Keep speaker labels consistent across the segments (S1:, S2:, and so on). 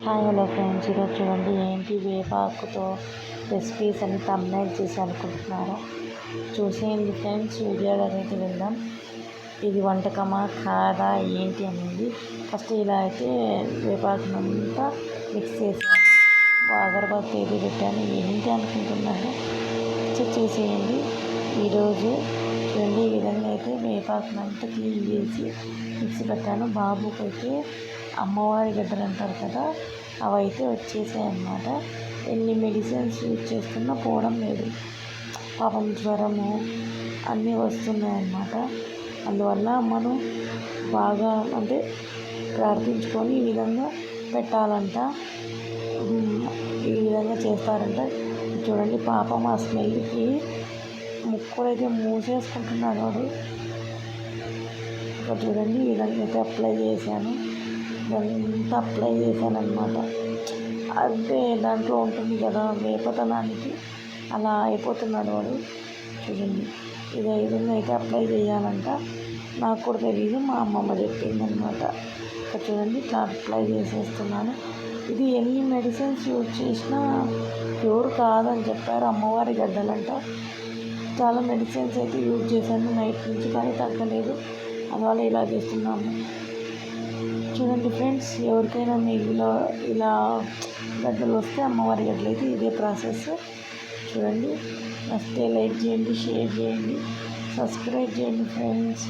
S1: Hi hello friends ఈరోజు చూడండి ఏంటి వేపాకుతో రెసిపీస్ అని తమ్నైల్ చేసి అనుకుంటున్నారా. చూసేయండి ఫ్రెండ్స్ వీడియోలోకి అయితే వెళ్దాం ఇది వంటకమా కాదా ఏంటి అనేది. ఫస్ట్ ఇలా అయితే వేపాకునంతా మిక్స్ చేసాను అగరబత్తి ఏది పెట్టాను ఏంటి అనుకుంటున్నాను చెక్ చేసేయండి. ఈరోజు చూడండి ఈ విధంగా అయితే వేపాకునంతా క్లీన్ చేసి మిక్సీ పెట్టాను. బాబుకి అయితే అమ్మవారి గడ్డలు అంటారు కదా అవి అయితే వచ్చేసాయి అన్నమాట. ఎన్ని మెడిసిన్స్ యూజ్ చేస్తున్నా పోవడం లేదు. పాపం జ్వరము అన్నీ వస్తున్నాయి అన్నమాట. అందువల్ల మనం బాగా అంటే ప్రార్థించుకొని ఈ విధంగా పెట్టాలంట. ఈ విధంగా చేస్తారంట. చూడండి పాపం ఆ స్మెల్కి ముక్కులైతే మూసేసుకుంటున్నాడు వాడు ఇక్కడ చూడండి ఈ విధంగా అయితే అప్లై చేశాను. ఇదంతా అప్లై చేశాను అనమాట అంటే దాంట్లో ఉంటుంది కదా వేపతనానికి అలా అయిపోతున్నాడు వాడు. చూడండి ఇది ఈ విధంగా అయితే అప్లై చేయాలంట. నాకు కూడా తెలియదు మా అమ్మమ్మ చెప్పిందనమాట ఇక్కడ చూడండి ఇట్లా అప్లై చేసేస్తున్నాను. ఇది ఎన్ని మెడిసిన్స్ యూజ్ చేసినా ప్యూర్ కాదని చెప్పారు అమ్మవారి గడ్డలంట. చాలా మెడిసిన్స్ అయితే యూజ్ చేశాను. నైట్ నుంచి కానీ తగ్గలేదు. అందువల్ల ఇలా చేస్తున్నాము. చూడండి ఫ్రెండ్స్ ఎవరికైనా మీలో ఇలా గడ్డలు వస్తే అమ్మవారి గడ్డలు అయితే ఇదే ప్రాసెస్ చూడండి. వస్తే లైక్ చేయండి షేర్ చేయండి సబ్స్క్రైబ్ చేయండి ఫ్రెండ్స్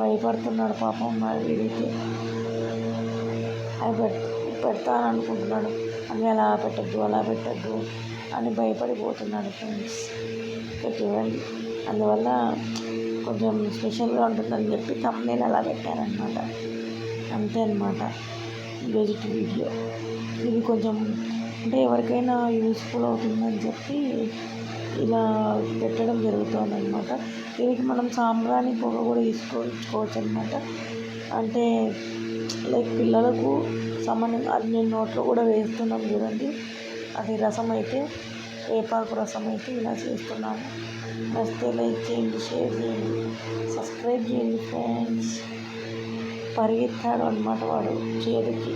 S1: భయపడుతున్నాడు పాపం మరి వీడైతే. అది పెడతాను అనుకుంటున్నాడు అని అలా పెట్టద్దు అలా పెట్టద్దు. అని భయపడిపోతున్నాడు ఫ్రెండ్స్ ఇక్కడ చూడండి అందువల్ల కొంచెం స్పెషల్గా ఉంటుందని చెప్పి తమ్నేల్ అలా పెట్టారనమాట అంతే అనమాట ఈరోజు వీడియో ఇది కొంచెం అంటే ఎవరికైనా యూస్ఫుల్ అవుతుందని చెప్పి ఇలా పెట్టడం జరుగుతుంది అనమాట దీనికి మనం సాంబ్రాణి పొగ కూడా తీసుకోవచ్చు అనమాట అంటే లైక్ పిల్లలకు సంబంధం అది నేను నోట్లో కూడా వేస్తున్నాం చూడండి. అది రసం అయితే వేపాకు రసం అయితే ఇలా చేస్తున్నాను. నచ్చితే లైక్ చేయండి షేర్ చేయండి సబ్స్క్రైబ్ చేయండి ఫ్రెండ్స్. పరిగెత్తాడు అనమాట వాడు చేతికి.